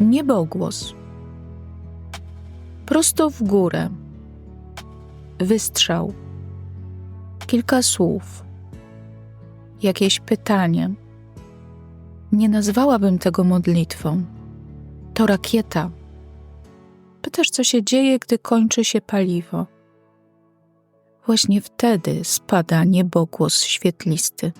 Niebogłos. Prosto w górę. Wystrzał. Kilka słów. Jakieś pytanie. Nie nazwałabym tego modlitwą. To rakieta. Pytasz, co się dzieje, gdy kończy się paliwo. Właśnie wtedy spada niebogłos świetlisty.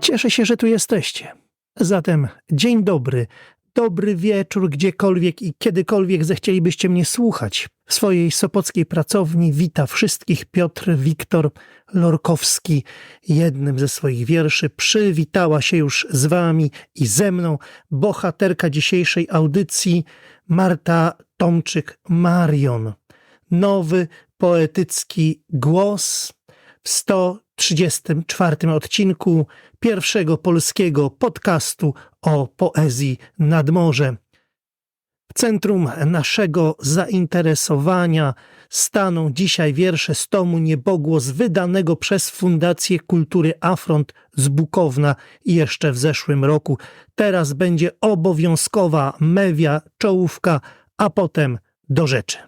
Cieszę się, że tu jesteście. Zatem dzień dobry, dobry wieczór, gdziekolwiek i kiedykolwiek zechcielibyście mnie słuchać. W swojej sopockiej pracowni wita wszystkich Piotr Wiktor Lorkowski. Jednym ze swoich wierszy przywitała się już z wami i ze mną bohaterka dzisiejszej audycji Marta Tomczyk-Marion. Nowy poetycki głos w 134 odcinku pierwszego polskiego podcastu o poezji nad morze. W centrum naszego zainteresowania staną dzisiaj wiersze z tomu Niebogłos wydanego przez Fundację Kultury Afront z Bukowna jeszcze w zeszłym roku. Teraz będzie obowiązkowa mewia, czołówka, a potem do rzeczy.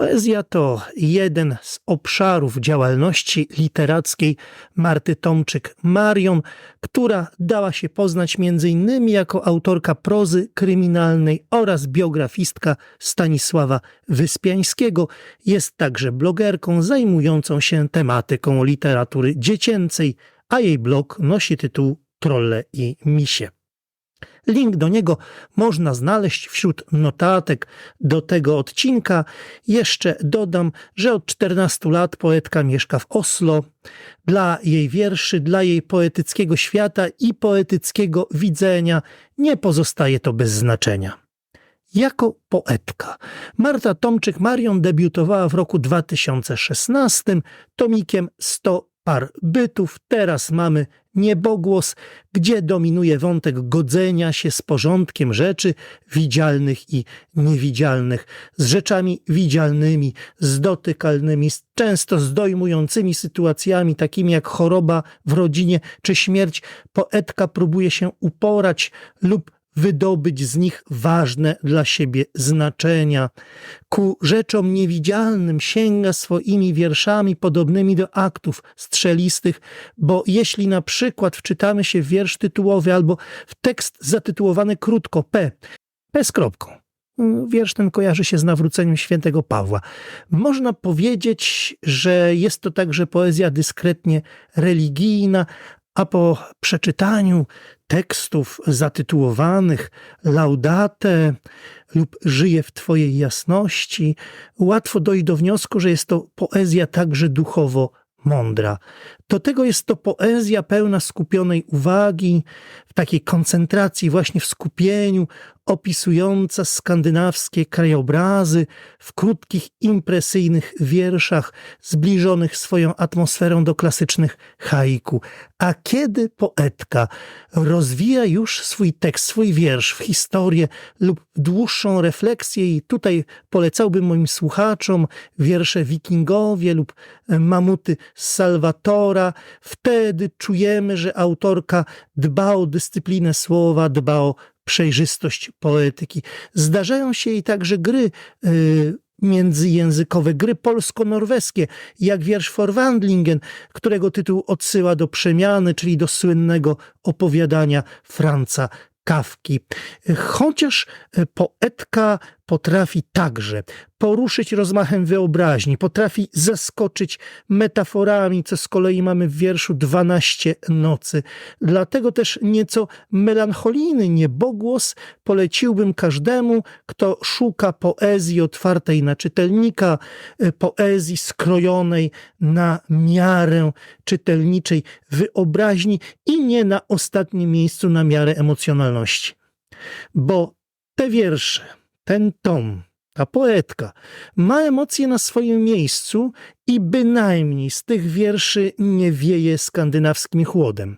Poezja to jeden z obszarów działalności literackiej Marty Tomczyk-Marion, która dała się poznać m.in. jako autorka prozy kryminalnej oraz biografistka Stanisława Wyspiańskiego. Jest także blogerką zajmującą się tematyką literatury dziecięcej, a jej blog nosi tytuł Trolle i Misie. Link do niego można znaleźć wśród notatek do tego odcinka. Jeszcze dodam, że od 14 lat poetka mieszka w Oslo. Dla jej wierszy, dla jej poetyckiego świata i poetyckiego widzenia nie pozostaje to bez znaczenia. Jako poetka Marta Tomczyk-Marion debiutowała w roku 2016 tomikiem 100 par bytów. Teraz mamy niebogłos, gdzie dominuje wątek godzenia się z porządkiem rzeczy widzialnych i niewidzialnych, z rzeczami widzialnymi, z dotykalnymi, często z dojmującymi sytuacjami, takimi jak choroba w rodzinie czy śmierć. Poetka próbuje się uporać lub wydobyć z nich ważne dla siebie znaczenia. Ku rzeczom niewidzialnym sięga swoimi wierszami podobnymi do aktów strzelistych, bo jeśli na przykład wczytamy się w wiersz tytułowy albo w tekst zatytułowany krótko P, P z kropką, Wiersz ten kojarzy się z nawróceniem świętego Pawła. Można powiedzieć, że jest to także poezja dyskretnie religijna, a po przeczytaniu tekstów zatytułowanych Laudate lub Żyję w Twojej jasności, łatwo dojść do wniosku, że jest to poezja także duchowo mądra. Do tego jest to poezja pełna skupionej uwagi, w takiej koncentracji, właśnie w skupieniu, opisująca skandynawskie krajobrazy w krótkich, impresyjnych wierszach, zbliżonych swoją atmosferą do klasycznych haiku. A kiedy poetka rozwija już swój tekst, swój wiersz w historię lub dłuższą refleksję, i tutaj polecałbym moim słuchaczom wiersze Wikingowie lub Mamuty z Salvatora, wtedy czujemy, że autorka dba o dyscyplinę słowa, dba o przejrzystość poetyki. Zdarzają się i także gry yy, międzyjęzykowe, gry polsko-norweskie, jak wiersz Forwandlingen, którego tytuł odsyła do przemiany, czyli do słynnego opowiadania Franca Kawki. Chociaż poetka potrafi także poruszyć rozmachem wyobraźni, potrafi zaskoczyć metaforami, co z kolei mamy w wierszu 12 nocy. Dlatego też nieco melancholijny niebogłos poleciłbym każdemu, kto szuka poezji otwartej na czytelnika, poezji skrojonej na miarę czytelniczej wyobraźni i nie na ostatnim miejscu na miarę emocjonalności. Bo te wiersze, ten tom, ta poetka ma emocje na swoim miejscu i bynajmniej z tych wierszy nie wieje skandynawskim chłodem.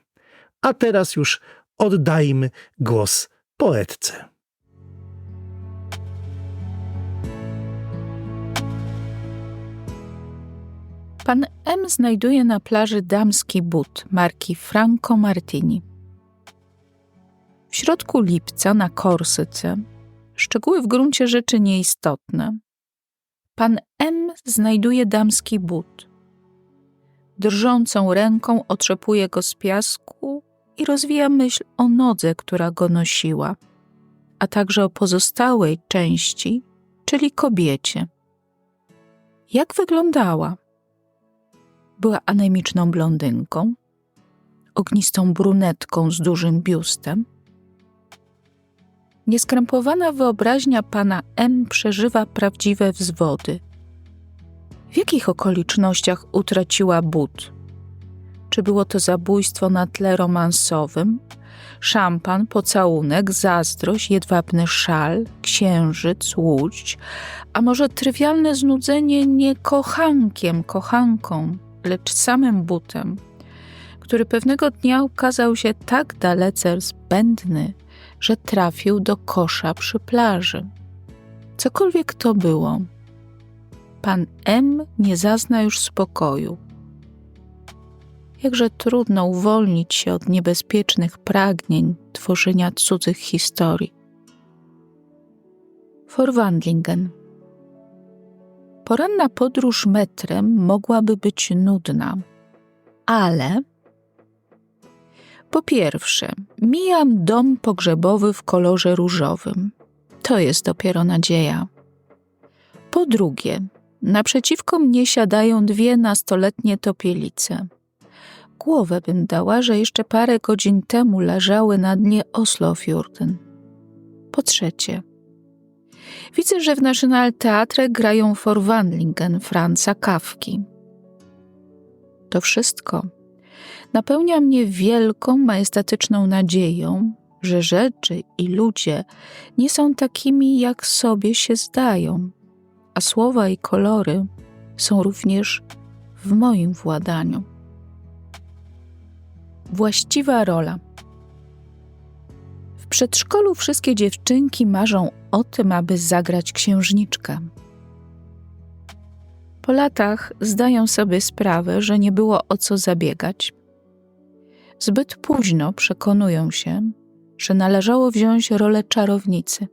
A teraz już oddajmy głos poetce. Pan M znajduje na plaży damski but marki Franco Martini. W środku lipca na Korsyce, szczegóły w gruncie rzeczy nieistotne, pan M znajduje damski but. Drżącą ręką otrzepuje go z piasku i rozwija myśl o nodze, która go nosiła, a także o pozostałej części, czyli kobiecie. Jak wyglądała? Była anemiczną blondynką, ognistą brunetką z dużym biustem. Nieskrępowana wyobraźnia pana M przeżywa prawdziwe wzwody. W jakich okolicznościach utraciła but? Czy było to zabójstwo na tle romansowym? Szampan, pocałunek, zazdrość, jedwabny szal, księżyc, łódź, a może trywialne znudzenie nie kochankiem, kochanką, lecz samym butem, który pewnego dnia okazał się tak dalece zbędny, że trafił do kosza przy plaży. Cokolwiek to było, pan M nie zazna już spokoju. Jakże trudno uwolnić się od niebezpiecznych pragnień tworzenia cudzych historii. Forwandlingen. Poranna podróż metrem mogłaby być nudna, ale po pierwsze, mijam dom pogrzebowy w kolorze różowym. To jest dopiero nadzieja. Po drugie, naprzeciwko mnie siadają dwie nastoletnie topielice. Głowę bym dała, że jeszcze parę godzin temu leżały na dnie Oslofjorden. Po trzecie, widzę, że w Nationaltheatre grają Forwandlingen Franza Kawki. To wszystko napełnia mnie wielką, majestatyczną nadzieją, że rzeczy i ludzie nie są takimi, jak sobie się zdają, a słowa i kolory są również w moim władaniu. Właściwa rola. W przedszkolu wszystkie dziewczynki marzą o tym, aby zagrać księżniczkę. Po latach zdają sobie sprawę, że nie było o co zabiegać. Zbyt późno przekonują się, że należało wziąć rolę czarownicy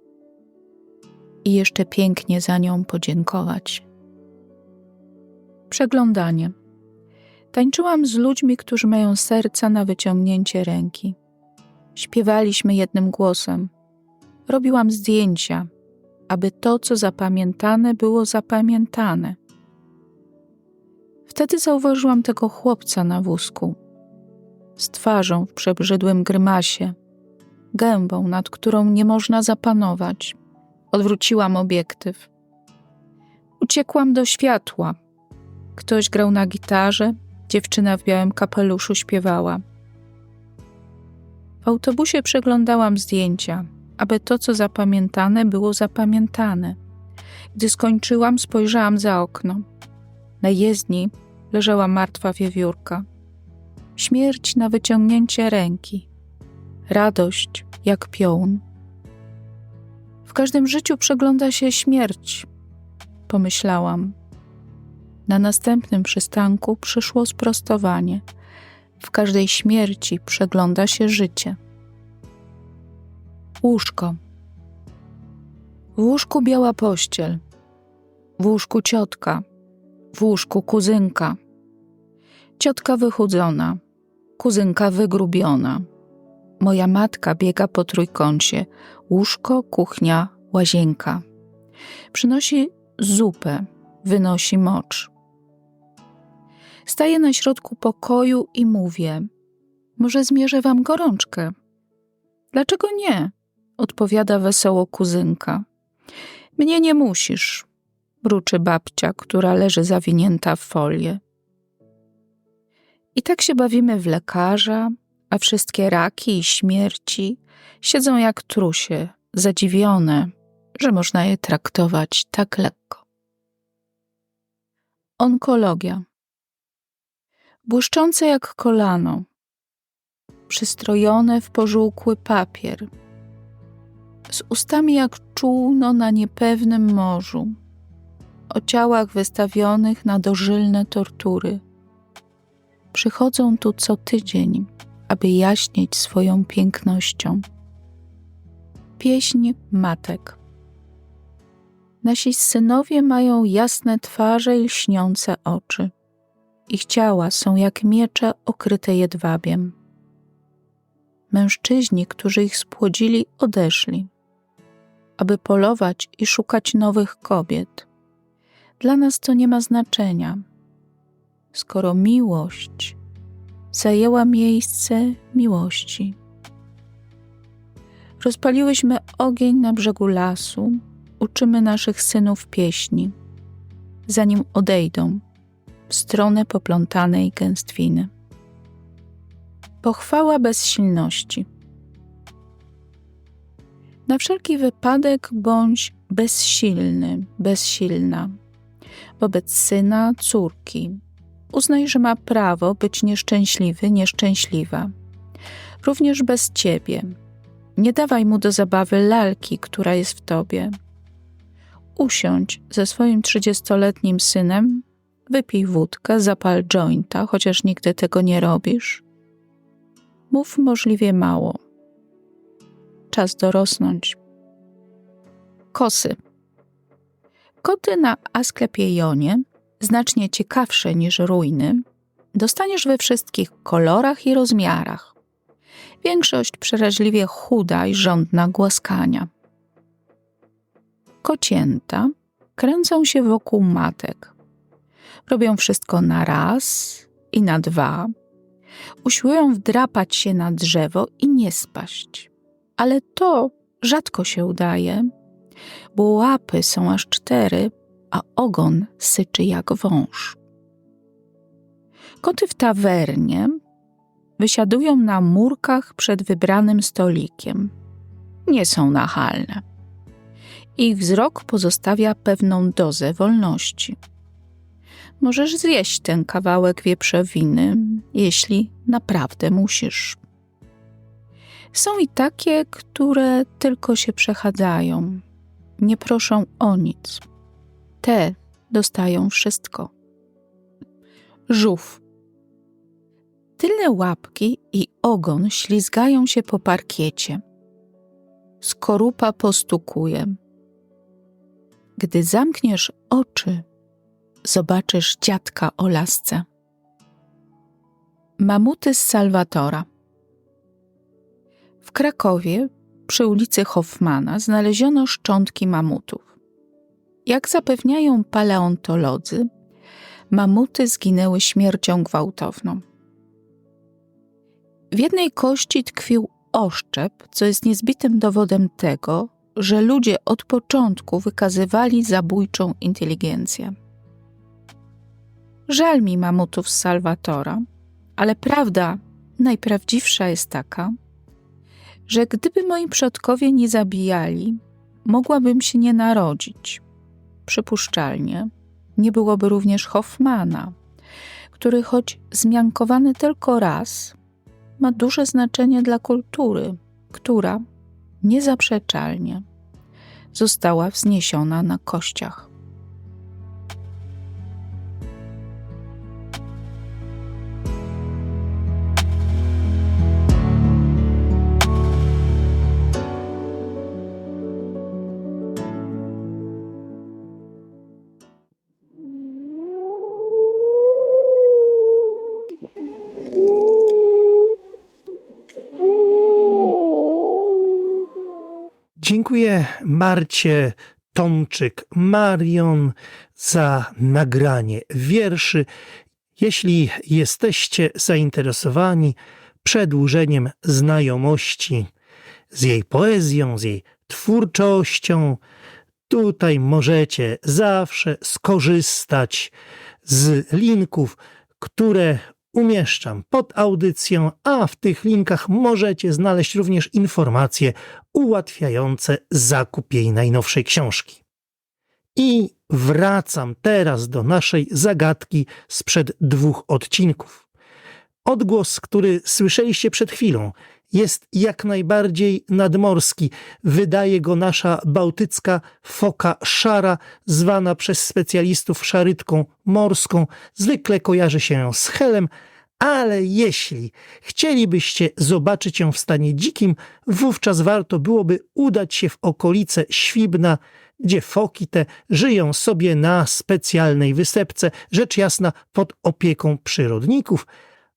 i jeszcze pięknie za nią podziękować. Przeglądanie. Tańczyłam z ludźmi, którzy mają serca na wyciągnięcie ręki. Śpiewaliśmy jednym głosem. Robiłam zdjęcia, aby to, co zapamiętane, było zapamiętane. Wtedy zauważyłam tego chłopca na wózku, z twarzą w przebrzydłym grymasie, gębą, nad którą nie można zapanować. Odwróciłam obiektyw. Uciekłam do światła. Ktoś grał na gitarze, dziewczyna w białym kapeluszu śpiewała. W autobusie przeglądałam zdjęcia, aby to, co zapamiętane, było zapamiętane. Gdy skończyłam, spojrzałam za okno. Na jezdni leżała martwa wiewiórka. Śmierć na wyciągnięcie ręki. Radość jak piołun. W każdym życiu przegląda się śmierć, pomyślałam. Na następnym przystanku przyszło sprostowanie. W każdej śmierci przegląda się życie. Łóżko. W łóżku biała pościel. W łóżku ciotka. W łóżku kuzynka. Ciotka wychudzona. Kuzynka wygrubiona. Moja matka biega po trójkącie. Łóżko, kuchnia, łazienka. Przynosi zupę, wynosi mocz. Staję na środku pokoju i mówię: Może zmierzę wam gorączkę? Dlaczego nie? odpowiada wesoło kuzynka. Mnie nie musisz, bruczy babcia, która leży zawinięta w folię. I tak się bawimy w lekarza, a wszystkie raki i śmierci siedzą jak trusie, zadziwione, że można je traktować tak lekko. Onkologia. Błyszczące jak kolano, przystrojone w pożółkły papier, z ustami jak czółno na niepewnym morzu. o ciałach wystawionych na dożylne tortury. Przychodzą tu co tydzień, aby jaśnieć swoją pięknością. Pieśń matek. Nasi synowie mają jasne twarze i lśniące oczy. Ich ciała są jak miecze okryte jedwabiem. Mężczyźni, którzy ich spłodzili, odeszli, aby polować i szukać nowych kobiet. Dla nas to nie ma znaczenia, skoro miłość zajęła miejsce miłości. Rozpaliłyśmy ogień na brzegu lasu, uczymy naszych synów pieśni, zanim odejdą w stronę poplątanej gęstwiny. Pochwała bezsilności. Na wszelki wypadek bądź bezsilny, bezsilna wobec syna, córki. Uznaj, że ma prawo być nieszczęśliwy, nieszczęśliwa. Również bez ciebie. Nie dawaj mu do zabawy lalki, która jest w tobie. Usiądź ze swoim trzydziestoletnim synem, wypij wódkę, zapal jointa, chociaż nigdy tego nie robisz. Mów możliwie mało. Czas dorosnąć. Kosy. Koty na Asklepiejonie, znacznie ciekawsze niż ruiny, dostaniesz we wszystkich kolorach i rozmiarach. Większość przeraźliwie chuda i żądna głaskania. Kocięta kręcą się wokół matek. Robią wszystko na raz i na dwa. Usiłują wdrapać się na drzewo i nie spaść. Ale to rzadko się udaje, bo łapy są aż cztery, a ogon syczy jak wąż. Koty w tawernie wysiadują na murkach przed wybranym stolikiem. Nie są nachalne. Ich wzrok pozostawia pewną dozę wolności. Możesz zjeść ten kawałek wieprzowiny, jeśli naprawdę musisz. Są i takie, które tylko się przechadzają, nie proszą o nic. Te dostają wszystko. Żółw. Tylne łapki i ogon ślizgają się po parkiecie. Skorupa postukuje. Gdy zamkniesz oczy, zobaczysz dziadka o lasce. Mamuty z Salwatora. W Krakowie przy ulicy Hoffmana znaleziono szczątki mamutów. Jak zapewniają paleontolodzy, mamuty zginęły śmiercią gwałtowną. W jednej kości tkwił oszczep, co jest niezbitym dowodem tego, że ludzie od początku wykazywali zabójczą inteligencję. Żal mi mamutów z Salwatora, ale prawda najprawdziwsza jest taka, że gdyby moi przodkowie nie zabijali, mogłabym się nie narodzić. Przypuszczalnie nie byłoby również Hoffmana, który choć zmiankowany tylko raz, ma duże znaczenie dla kultury, która niezaprzeczalnie została wzniesiona na kościach. Dziękuję Marcie Tomczyk Marion za nagranie wierszy. Jeśli jesteście zainteresowani przedłużeniem znajomości z jej poezją, z jej twórczością, tutaj możecie zawsze skorzystać z linków, które umieszczam pod audycją, a w tych linkach możecie znaleźć również informacje ułatwiające zakup jej najnowszej książki. I wracam teraz do naszej zagadki sprzed dwóch odcinków. Odgłos, który słyszeliście przed chwilą, jest jak najbardziej nadmorski. Wydaje go nasza bałtycka foka szara, zwana przez specjalistów szarytką morską. Zwykle kojarzy się z helem, ale jeśli chcielibyście zobaczyć ją w stanie dzikim, wówczas warto byłoby udać się w okolice Świbna, gdzie foki te żyją sobie na specjalnej wysepce, rzecz jasna pod opieką przyrodników,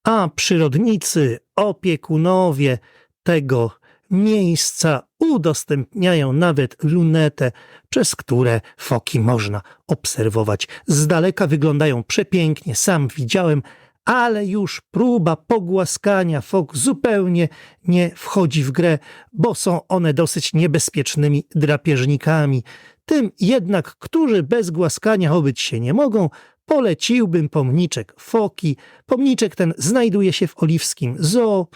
a przyrodnicy, opiekunowie tego miejsca udostępniają nawet lunetę, przez które foki można obserwować. Z daleka wyglądają przepięknie, sam widziałem, ale już próba pogłaskania fok zupełnie nie wchodzi w grę, bo są one dosyć niebezpiecznymi drapieżnikami. Tym jednak, którzy bez głaskania obyć się nie mogą, poleciłbym pomniczek foki. Pomniczek ten znajduje się w oliwskim zoo.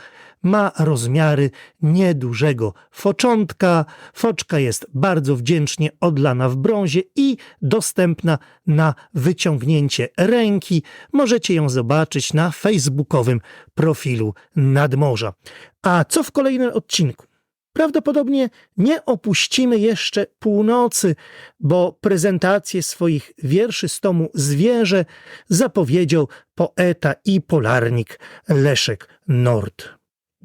Ma rozmiary niedużego foczątka. Foczka jest bardzo wdzięcznie odlana w brązie i dostępna na wyciągnięcie ręki. Możecie ją zobaczyć na facebookowym profilu Nadmorza. A co w kolejnym odcinku? Prawdopodobnie nie opuścimy jeszcze północy, bo prezentację swoich wierszy z tomu Zwierzę zapowiedział poeta i polarnik Leszek Nord.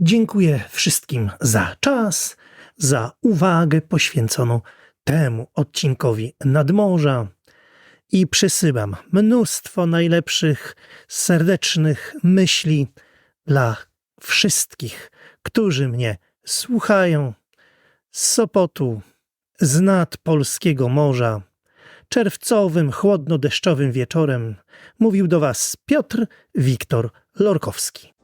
Dziękuję wszystkim za czas, za uwagę poświęconą temu odcinkowi Nadmorza i przysyłam mnóstwo najlepszych, serdecznych myśli dla wszystkich, którzy mnie słuchają z Sopotu, z nad polskiego morza. Czerwcowym, chłodno-deszczowym wieczorem mówił do Was Piotr Wiktor Lorkowski.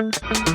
thank you